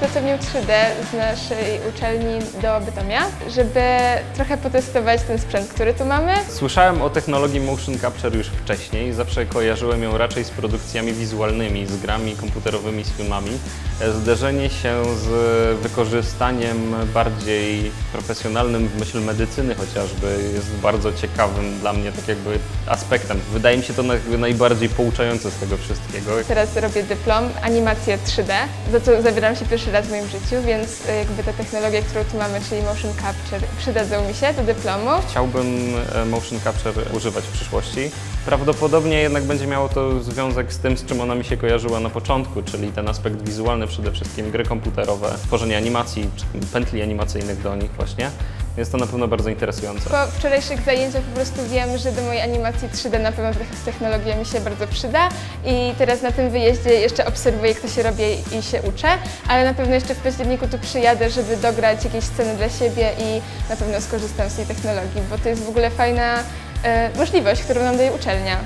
pracownią 3D z naszej uczelni do Bytomia, żeby trochę potestować ten sprzęt, który tu mamy. Słyszałem o technologii motion capture już wcześniej, zawsze kojarzyłem ją raczej z produkcjami wizualnymi, z grami komputerowymi, z filmami. E, Zderzenie się z wykorzystaniem bardziej profesjonalnym w myśl medycyny chociażby jest bardzo ciekawym dla mnie tak jakby aspektem. Wydaje mi się to naj- najbardziej pouczające z tego wszystkiego. Teraz robię dyplom, animację 3D, za co zabieram się pierwszy raz w moim życiu, więc e, jakby ta technologia, którą tu mamy, czyli motion capture, przydadzą mi się do dyplomu. Chciałbym e, motion capture używać w przyszłości. Prawdopodobnie jednak będzie miało to związek z tym, z czym ona mi się kojarzyła na początku, czyli ten aspekt wizualny przede wszystkim, gry komputerowe, tworzenie animacji, pętli animacyjnych do nich właśnie. Jest to na pewno bardzo interesujące. Po wczorajszych zajęciach po prostu wiem, że do mojej animacji 3D na pewno technologia mi się bardzo przyda i teraz na tym wyjeździe jeszcze obserwuję, jak to się robi i się uczę, ale na pewno jeszcze w październiku tu przyjadę, żeby dograć jakieś sceny dla siebie i na pewno skorzystam z tej technologii, bo to jest w ogóle fajna e, możliwość, którą nam daje uczelnia.